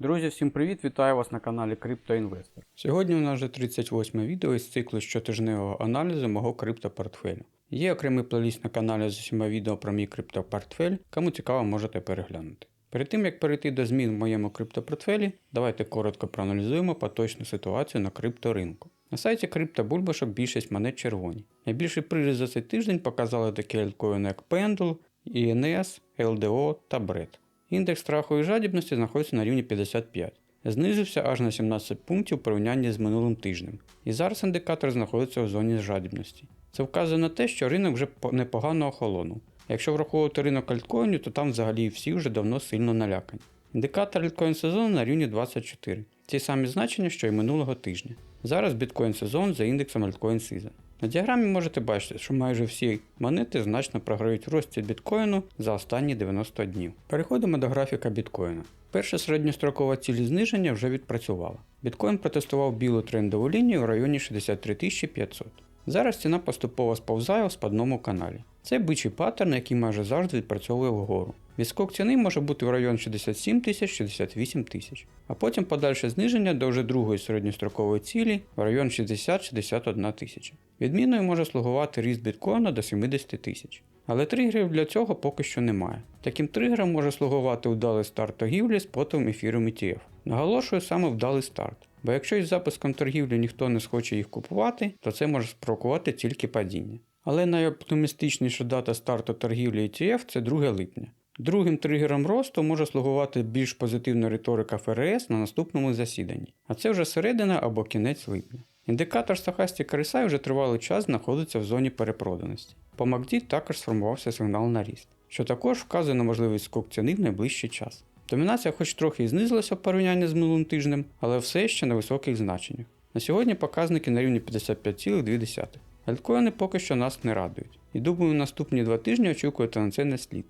Друзі, всім привіт! Вітаю вас на каналі CryptoInvestor. Сьогодні у нас вже 38 відео із циклу щотижневого аналізу мого криптопортфелю. Є окремий плейліст на каналі з усіма відео про мій криптопортфель, кому цікаво можете переглянути. Перед тим як перейти до змін в моєму криптопортфелі, давайте коротко проаналізуємо поточну ситуацію на крипторинку. На сайті криптобульбашок більшість монет червоні. Найбільший приріст за цей тиждень показали такі альткоїни як Pendle, INS, LDO та BRED. Індекс страху і жадібності знаходиться на рівні 55. Знизився аж на 17 пунктів у порівнянні з минулим тижнем. І зараз індикатор знаходиться у зоні жадібності. Це вказує на те, що ринок вже непогано охолонув. Якщо враховувати ринок альткоїнів, то там взагалі всі вже давно сильно налякані. Індикатор альткоін сезону на рівні 24. Ті самі значення, що й минулого тижня. Зараз біткоін сезон за індексом альткоін Season. На діаграмі можете бачити, що майже всі монети значно програють в біткоїну за останні 90 днів. Переходимо до графіка біткоїна. Перша середньострокова ціль зниження вже відпрацювала. Біткоін протестував білу трендову лінію в районі 63 500. Зараз ціна поступово сповзає у спадному каналі. Це бичий паттерн, який майже завжди відпрацьовує вгору. Відскок ціни може бути в район 67 тисяч 68 тисяч, а потім подальше зниження до вже другої середньострокової цілі в район 60-61 тисяча. Відміною може слугувати ріст біткоїна до 70 тисяч. Але тригерів для цього поки що немає. Таким тригером може слугувати вдалий старт торгівлі з потом ефіром ETF. Наголошую саме вдалий старт. Бо якщо із запуском торгівлі ніхто не схоче їх купувати, то це може спровокувати тільки падіння. Але найоптимістичніша дата старту торгівлі ETF це 2 липня. Другим тригером росту може слугувати більш позитивна риторика ФРС на наступному засіданні, а це вже середина або кінець липня. Індикатор Stochastic RSI вже тривалий час знаходиться в зоні перепроданості. По MACD також сформувався сигнал на ріст, що також вказує на можливий скок ціни в найближчий час. Домінація хоч трохи і знизилася в порівнянні з минулим тижнем, але все ще на високих значеннях. На сьогодні показники на рівні 55,2. Альткоїни поки що нас не радують. І думаю, наступні два тижні очікуєте на це не слід.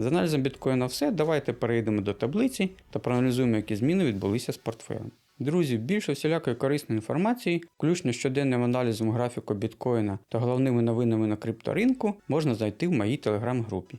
З аналізом біткоїна все, давайте перейдемо до таблиці та проаналізуємо, які зміни відбулися з портфелем. Друзі, більше всілякої корисної інформації, включно щоденним аналізом графіку біткоїна та головними новинами на крипторинку, можна знайти в моїй телеграм-групі.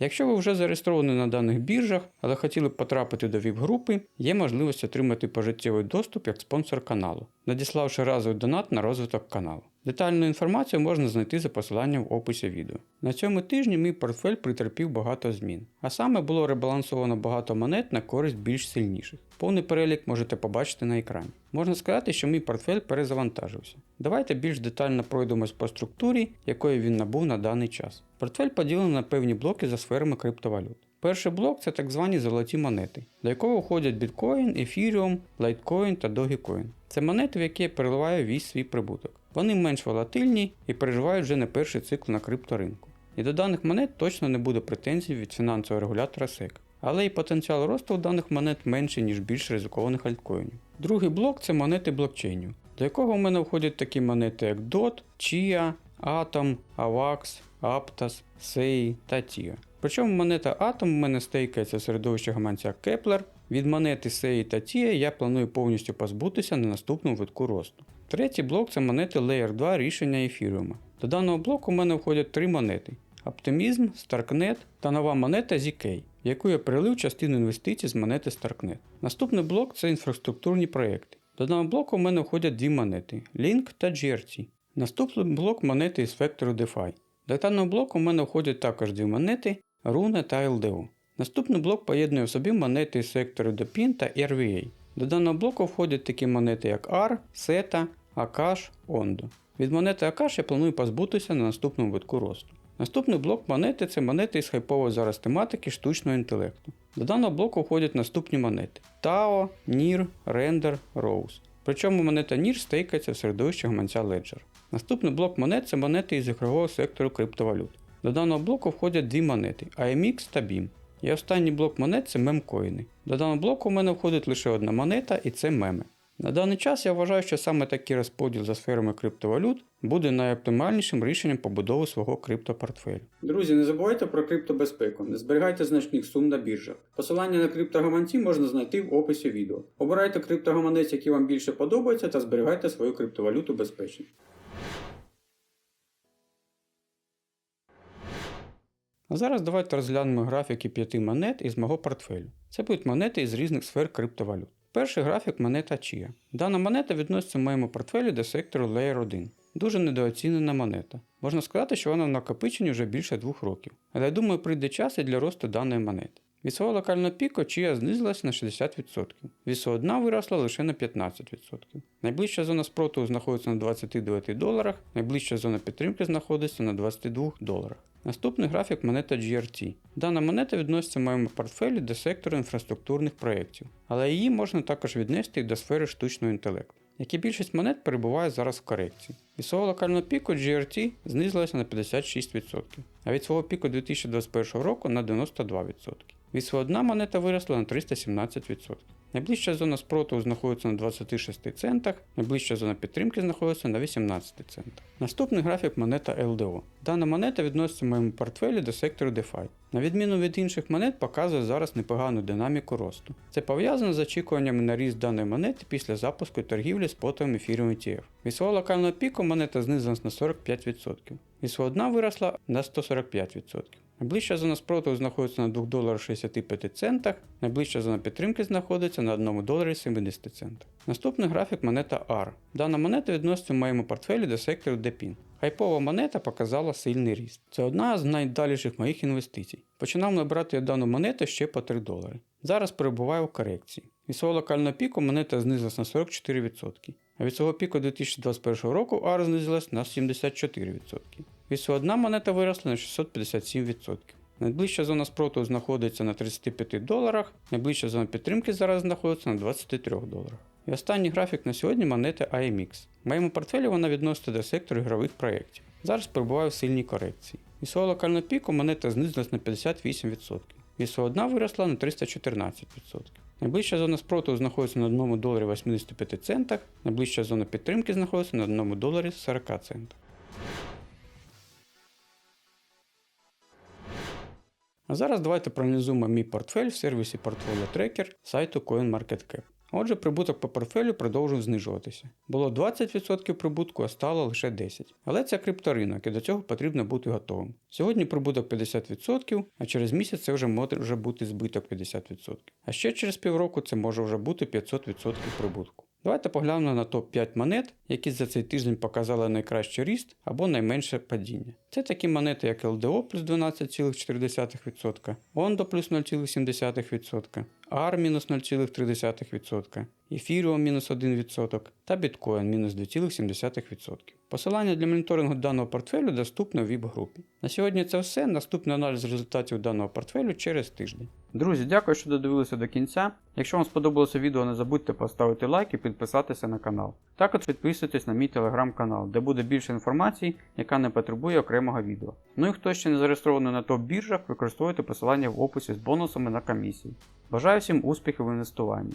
Якщо ви вже зареєстровані на даних біржах, але хотіли б потрапити до ВІП-групи, є можливість отримати пожиттєвий доступ як спонсор каналу, надіславши разовий донат на розвиток каналу. Детальну інформацію можна знайти за посиланням в описі відео. На цьому тижні мій портфель притерпів багато змін, а саме було ребалансовано багато монет на користь більш сильніших. Повний перелік можете побачити на екрані. Можна сказати, що мій портфель перезавантажився. Давайте більш детально пройдемось по структурі, якої він набув на даний час. Портфель поділений на певні блоки за сферами криптовалют. Перший блок це так звані золоті монети, до якого входять біткоін, ефіріум, лайткоін та догікоін. Це монети, в які я переливаю весь свій прибуток. Вони менш волатильні і переживають вже не перший цикл на крипторинку. І до даних монет точно не буде претензій від фінансового регулятора SEC. Але і потенціал росту даних монет менший, ніж більш ризикованих альткоїнів. Другий блок це монети блокчейнів, до якого в мене входять такі монети, як DOT, CHIA, Atom, AVAX, Aptos, SEI та TIA. Причому монета Atom в мене стейкається в середовищі гаманця Kepler. Від монети SEI та TIA я планую повністю позбутися на наступному витку росту. Третій блок це монети Layer 2 рішення ефіріума. До даного блоку в мене входять три монети: Optimism, Starknet та нова монета ZK, в яку я перелив частину інвестицій з монети Starknet. Наступний блок це інфраструктурні проекти. До даного блоку в мене входять дві монети Link та GRT. Наступний блок монети із вектору DeFi. До даного блоку в мене входять також дві монети Rune та LDO. Наступний блок поєднує в собі монети із сектору DePIN та RVA. До даного блоку входять такі монети, як AR, SETA, Akash, Ondo. Від монети Akash я планую позбутися на наступному витку росту. Наступний блок монети це монети із хайпової зараз тематики штучного інтелекту. До даного блоку входять наступні монети: TAO, NIR, Render, Rose. Причому монета NIR стейкається в середовищі гаманця Ledger. Наступний блок монет це монети із ігрового сектору криптовалют. До даного блоку входять дві монети AMX та BIM. І останній блок монет це мемкоїни. До даного блоку в мене входить лише одна монета і це меми. На даний час я вважаю, що саме такий розподіл за сферами криптовалют буде найоптимальнішим рішенням побудови свого криптопортфелю. Друзі, не забувайте про криптобезпеку, не зберігайте значних сум на біржах. Посилання на криптогаманці можна знайти в описі відео. Обирайте криптогаманець, який вам більше подобається, та зберігайте свою криптовалюту безпечно. А зараз давайте розглянемо графіки п'яти монет із мого портфелю. Це будуть монети із різних сфер криптовалют. Перший графік монета Chia. Дана монета відноситься в моєму портфелі до сектору Layer 1. Дуже недооцінена монета. Можна сказати, що вона в накопиченні вже більше двох років. Але я думаю, прийде час і для росту даної монети. Від свого локального піку Chia знизилась на 60%. Від свого дна виросла лише на 15%. Найближча зона спротиву знаходиться на 29 доларах, найближча зона підтримки знаходиться на 22 доларах. Наступний графік монета GRT. Дана монета відноситься в моєму портфелі до сектору інфраструктурних проєктів, але її можна також віднести і до сфери штучного інтелекту. Як і більшість монет перебуває зараз в корекції. Від свого локального піку GRT знизилася на 56%, а від свого піку 2021 року на 92%. Від свого дна монета виросла на 317%. Найближча зона спротиву знаходиться на 26 центах, найближча зона підтримки знаходиться на 18 центах. Наступний графік монета LDO. Дана монета відноситься в моєму портфелі до сектору DeFi. На відміну від інших монет, показує зараз непогану динаміку росту. Це пов'язано з очікуваннями на ріст даної монети після запуску торгівлі спотовим ефіром ETF. Від свого локального піку монета знизилась на 45%. Від свого дна виросла на 145%. Найближча зона спротиву знаходиться на 2 доларах 65 центах, найближча зона підтримки знаходиться на 1 доларі 70 центах. Наступний графік монета R. Дана монета відноситься в моєму портфелі до сектору DePIN. Хайпова монета показала сильний ріст. Це одна з найдаліших моїх інвестицій. Починав набирати я дану монету ще по 3 долари. Зараз перебуваю в корекції. Від свого локального піку монета знизилась на 44%, а від свого піку 2021 року R знизилась на 74%. Від свого дна монета виросла на 657%. Найближча зона спротиву знаходиться на 35 доларах, найближча зона підтримки зараз знаходиться на 23 доларах. І останній графік на сьогодні монети AMX. В моєму портфелі вона відноситься до сектору ігрових проєктів. Зараз перебуваю в сильній корекції. Від свого локального піку монета знизилась на 58%. Від свого дна виросла на 314%. Найближча зона спротиву знаходиться на 1 доларі 85 центах, найближча зона підтримки знаходиться на 1 доларі 40 центах. А зараз давайте проаналізуємо мій портфель в сервісі Portfolio Tracker сайту CoinMarketCap. Отже, прибуток по портфелю продовжив знижуватися. Було 20% прибутку, а стало лише 10%. Але це крипторинок і до цього потрібно бути готовим. Сьогодні прибуток 50%, а через місяць це вже може бути збиток 50%. А ще через півроку це може вже бути 500% прибутку. Давайте поглянемо на топ-5 монет, які за цей тиждень показали найкращий ріст або найменше падіння. Це такі монети, як LDO плюс 12,4%, Ondo плюс 0,7%, AR мінус 0,3%, Ethereum мінус 1% та Bitcoin мінус 2,7%. Посилання для моніторингу даного портфелю доступне в VIP-групі. На сьогодні це все. Наступний аналіз результатів даного портфелю через тиждень. Друзі, дякую, що додивилися до кінця. Якщо вам сподобалося відео, не забудьте поставити лайк і підписатися на канал. Також підписуйтесь на мій телеграм-канал, де буде більше інформації, яка не потребує окремого відео. Ну і хто ще не зареєстрований на топ-біржах, використовуйте посилання в описі з бонусами на комісії. Бажаю всім успіхів в інвестуванні.